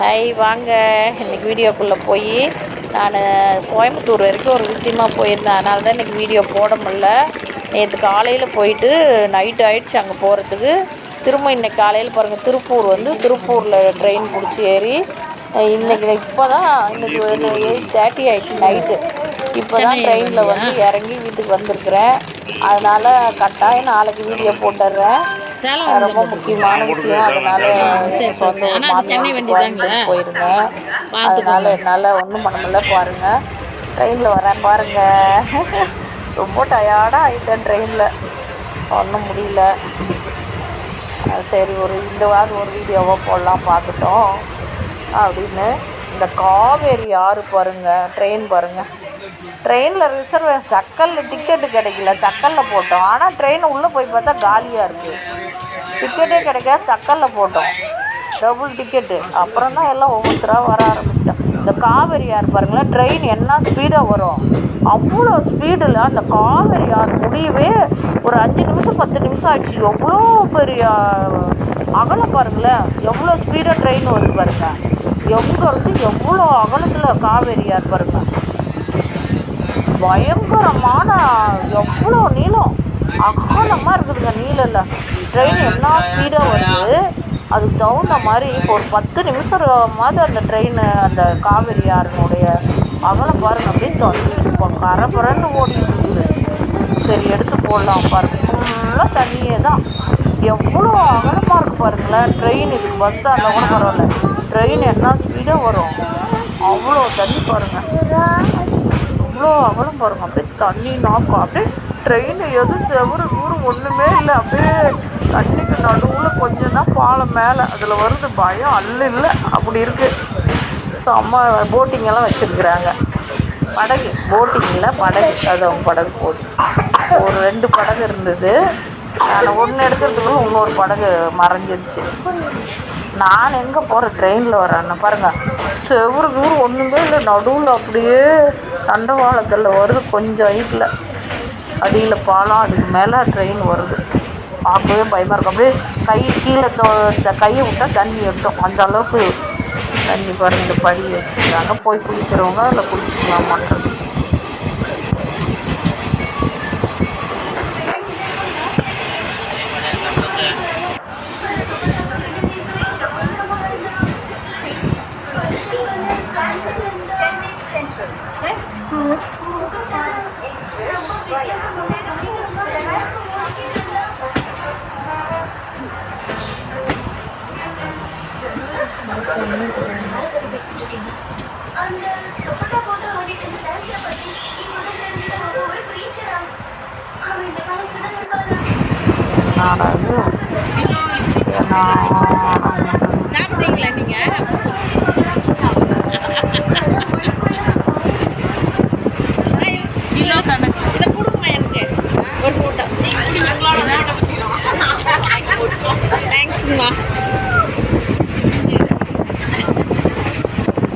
Hi வாங்க. இன்னைக்கு வீடியோக்குள்ளே போய் நான் கோயம்புத்தூர் வரைக்கும் ஒரு விஷயமா போயிருந்தேன். அதனால தான் இன்றைக்கி வீடியோ போட முடில நேற்று காலையில் போயிட்டு நைட்டு ஆயிடுச்சு அங்கே போகிறதுக்கு திரும்ப இன்னைக்கு காலையில் பாருங்கள் திருப்பூர் வந்து திருப்பூரில் ட்ரெயின் பிடிச்சி ஏறி இன்றைக்கி இப்போ தான் இன்றைக்கி எயிட் தேர்ட்டி ஆயிடுச்சு நைட்டு இப்போ தான் ட்ரெயினில் வந்து இறங்கி வீட்டுக்கு வந்திருக்கிறேன். அதனால் கட்டாயம் நாளைக்கு வீடியோ போட்டுடுறேன். சேலம் ரொம்ப முக்கியமான விஷயம். அதனால சொந்த போயிருந்தேன். அதனால என்னால் ஒன்றும் பண்ண முடியல. பாருங்க. ட்ரெயினில் வரேன் பாருங்க. ரொம்ப டயர்டாக ஆகிட்டேன் ட்ரெயினில் ஒன்றும் முடியல. சரி ஒரு இந்த வாரம் ஒரு வீடியோவாக போடலாம் பார்த்துட்டோம். அப்படின்னு. இந்த காவேரி ஆறு பாருங்க. ட்ரெயின் பாருங்க. ட்ரெயினில் ரிசர்வ் தக்கலில் டிக்கெட்டு கிடைக்கல. தக்கலில் போட்டோம். ஆனால் ட்ரெயின் உள்ளே போய் பார்த்தா காலியாக இருக்குது டிக்கெட்டே கிடைக்காது தக்கலில் போட்டோம். டபுள் டிக்கெட்டு அப்புறம் தான் எல்லாம் ஒவ்வொருத்தராக வர ஆரம்பிச்சிட்டோம் இந்த காவேரி ஆறு பாருங்களேன் ட்ரெயின் என்ன ஸ்பீடாக வரும்? அவ்வளோ ஸ்பீடில் அந்த காவேரி ஆறு முடியவே ஒரு அஞ்சு நிமிஷம் பத்து நிமிஷம் ஆயிடுச்சு. எவ்வளோ பெரிய அகலம் பாருங்களேன். எவ்வளோ ஸ்பீடாக ட்ரெயின் வருது பாருங்க. எங்கே இருந்து எவ்வளோ அகலத்தில் காவேரி ஆறு பாருங்க. பயங்கரமான எவ்வளோ நீளம்? அகலமாக இருக்குதுங்க நீளில் ட்ரெயின் என்ன ஸ்பீடாக வருது? அதுக்கு தகுந்த மாதிரி இப்போ ஒரு பத்து நிமிஷம் மாதிரி அந்த ட்ரெயின் அந்த காவேரி ஆறினுடைய அகலம் பாருங்க அப்படின்னு தண்ணி இப்போ கரபரன்னு ஓடிட்டு இருக்குது. சரி எடுத்து போடலாம் பாருங்க. ஃபுல்லாக தண்ணியே தான். எவ்வளோ அகலமாக இருக்குது பாருங்களேன். ட்ரெயின் இதுக்கு பஸ்ஸாக இருந்தால் கூட பரவாயில்ல. ட்ரெயின் என்ன ஸ்பீடாக வரும்? அவ்வளோ தண்ணி பாருங்கள் அவ்வளோ அகலம் பாருங்க. அப்படியே தண்ணி நாக்கம் அப்படியே ட்ரெயின் எது செவரு தூரம் ஒன்றுமே இல்லை. அப்படியே தண்ணிக்கு நடுவில் கொஞ்சம் தான் பாலம் மேலே. அதில் வருது பயம் அல்ல இல்லை அப்படி இருக்குது செம்ம போட்டிங் எல்லாம் வச்சுருக்குறாங்க. படகு. போட்டிங்கில் படகு. அது அவங்க படகு போகுது ஒரு ரெண்டு படகு இருந்தது. நான் ஒன்று எடுக்கிறதுக்குள்ள இன்னொரு படகு மறைஞ்சிருச்சு. நான் எங்கே போகிறேன் ட்ரெயினில் வரேன்னு பாருங்கள் செவரு தூரம் ஒன்றுமே இல்லை. நடுவில் அப்படியே தண்டவாளத்தில் வருது. கொஞ்சம் ஹைட்டில் அடியில் பாலம் அதுக்கு மேலே ட்ரெயின் வருது. பார்க்கவே பயமாக இருக்கும். அப்படியே கை கீழே தோ கையை விட்டால் தண்ணி எடுத்தோம். அந்த அளவுக்கு தண்ணி பாருங்கள் இந்த படி வச்சுருக்காங்க. போய் குளிக்கிறவங்க அதில் குளிச்சுக்கலாம் மாட்டோம் சாப்பிட்டீங்களா நீங்க கிலோ கணக்கு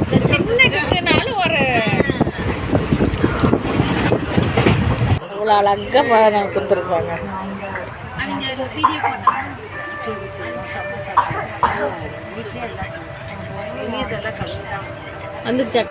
இந்த சின்ன கிட்டனால ஒரு இவ்வளோ அழகாக கொடுத்துருப்பாங்க. வந்துச்சா